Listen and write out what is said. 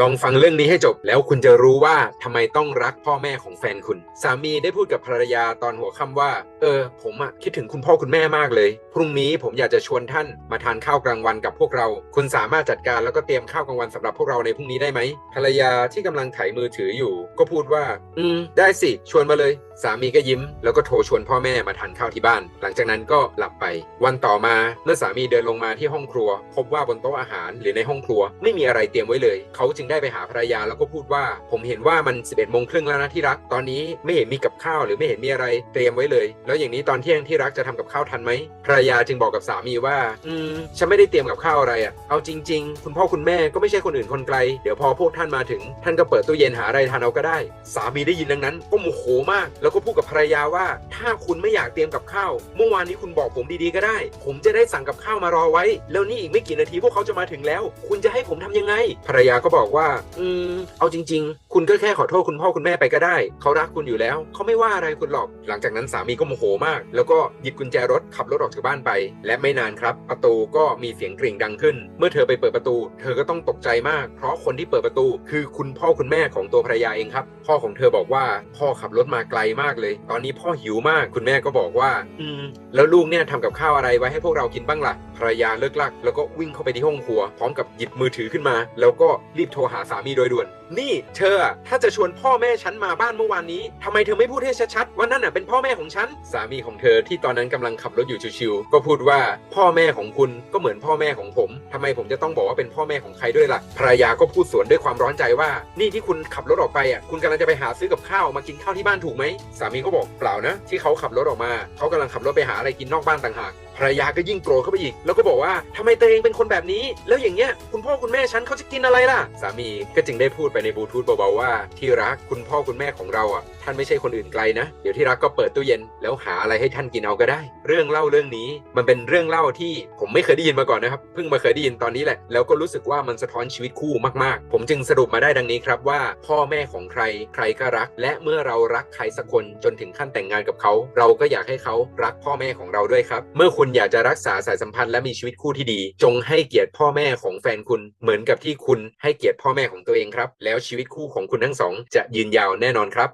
ลองฟังเรื่องนี้ให้จบแล้วคุณจะรู้ว่าทำไมต้องรักพ่อแม่ของแฟนคุณ สามีได้พูดกับภรรยาตอนหัวค่ำว่า เออ ผมอะคิดถึงคุณพ่อคุณแม่มากเลย พรุ่งนี้ผมอยากจะชวนท่านมาทานข้าวกลางวันกับพวกเรา คุณสามารถจัดการแล้วก็เตรียมข้าวกลางวันสำหรับพวกเราในพรุ่งนี้ได้ไหมภรรยาที่กำลังไถมือถืออยู่ ก็พูดว่า อืมได้สิ ชวนมาเลย สามีก็ยิ้มแล้วก็โทรชวนพ่อแม่มาทานข้าวที่บ้าน หลังจากนั้นก็หลับไป วันต่อมาเมื่อสามีเดินลงมาที่ห้องครัว พบว่าบนโต๊ะอาหารหรือในห้องครัว ไม่มีอะไรเตรียมไว้เลย เขาจึงได้ไปหาภรรยาแล้วก็พูดว่า ผมเห็นว่ามัน 11โมงครึ่งแล้วนะที่รัก ตอนนี้ไม่เห็นมีกับข้าวหรือไม่เห็นมีอะไรเตรียมไว้เลย แล้วอย่างนี้ตอนเที่ยงที่รักจะทำกับข้าวทันไหมภรรยาจึงบอกกับสามีว่า อืมฉันไม่ได้เตรียมกับข้าวอะไรอะ่ะเอาจริง ๆ คุณพ่อคุณแม่ก็ไม่ใช่คนอื่นคนไกลเดี๋ยวพอพวกท่านมาถึง ท่านก็เปิดตู้เย็นหาอะไรทานเอาก็ได้ สามีได้ยินดังนั้นก็โมโหมากแล้วก็พูดกับภรรยาว่า ถ้าคุณไม่อยากเตรียมกับข้าวเมื่อวานนี้คุณบอกผมดีๆก็ได้ ผมจะได้สั่งกับข้าวมารอไว้ แล้วนี่อีกไม่กี่นาทีพวกเขาจะมาถึงแล้ว คุณจะให้ผมทำยังไง ภรรยาก็บอกว่า อืม เอาจริง ๆ คุณก็แค่ขอโทษคุณพ่อคุณแม่ไปก็ได้ เขารักคุณอยู่แล้วเขาไม่ว่าอะไรคุณหรอก หลังจากนั้นสามีก็โมโหมาก แล้วก็หยิบกุญแจรถขับรถออกจากบ้านไป และไม่นานครับ ประตูก็มีเสียงกริ่งดังขึ้น เมื่อเธอไปเปิดประตู เธอก็ต้องตกใจมาก เพราะคนที่เปิดประตู คือคุณพ่อคุณแม่ของตัวภรรยาเองครับ พ่อของเธอบอกว่าพ่อขับรถมาไกลมากเลย ตอนนี้พ่อหิวมาก คุณแม่ก็บอกว่า อืม แล้วลูกเนี่ยทำกับข้าวอะไรไว้ให้พวกเรากินบ้างล่ะ ภรรยาเลิกลัก แล้วก็วิ่งเข้าไปที่ห้องครัว พร้อมกับหยิบมือถือขึ้นมา แล้วก็รีบโทรหาสามีโดยด่วน นี่เธออะถ้าจะชวนพ่อแม่ฉันมาบ้านเมื่อวานนี้ทำไมเธอไม่พูดให้ชัดๆว่านั่นน่ะเป็นพ่อแม่ของฉัน สามีของเธอที่ตอนนั้นกำลังขับรถอยู่ชิวๆก็พูดว่าพ่อแม่ของคุณก็เหมือนพ่อแม่ของผมทำไมผมจะต้องบอกว่าเป็นพ่อแม่ของใครด้วยล่ะ ภรรยาก็พูดสวนด้วยความร้อนใจว่า นี่ที่คุณขับรถออกไปอะคุณกำลังจะไปหาซื้อกับข้าวมากินข้าวที่บ้านถูกไหมสามีก็บอกเปล่านะ ที่เขาขับรถออกมา เขากำลังขับรถไปหาอะไรกินนอกบ้านต่างหากภรรยาก็ยิ่งโกรธเข้าไปอีก แล้วก็บอกว่าทำไมตัวเองเป็นคนแบบนี้ แล้วอย่างเงี้ยคุณพ่อคุณแม่ฉันเขาจะกินอะไรล่ะ สามีก็จึงได้พูดไปในบลูทูธเบาๆว่า ที่รักคุณพ่อคุณแม่ของเราอะท่านไม่ใช่คนอื่นไกลนะ เดี๋ยวที่รักก็เปิดตู้เย็น แล้วหาอะไรให้ท่านกินเอาก็ได้ เรื่องเล่าเรื่องนี้ มันเป็นเรื่องเล่าที่ผมไม่เคยได้ยินมาก่อนนะครับเพิ่งมาเคยได้ยินตอนนี้แหละ แล้วก็รู้สึกว่ามันสะท้อนชีวิตคู่มากๆ ผมจึงสรุปมาได้ดังนี้ครับว่า พ่อแม่ของใครใครก็รัก และเมื่อเรารักใครสักคนจนถึงขั้นแต่งงานกับเขา เราก็อยากให้เขารักพ่อแม่ของเราด้วยครับ เมื่อคุณอยากจะรักษาสายสัมพันธ์และมีชีวิตคู่ที่ดี จงให้เกียรติพ่อแม่ของแฟนคุณเหมือนกับที่คุณให้เกียรติพ่อแม่ของตัวเองครับ แล้วชีวิตคู่ของคุณทั้งสองจะยืนยาวแน่นอนครับ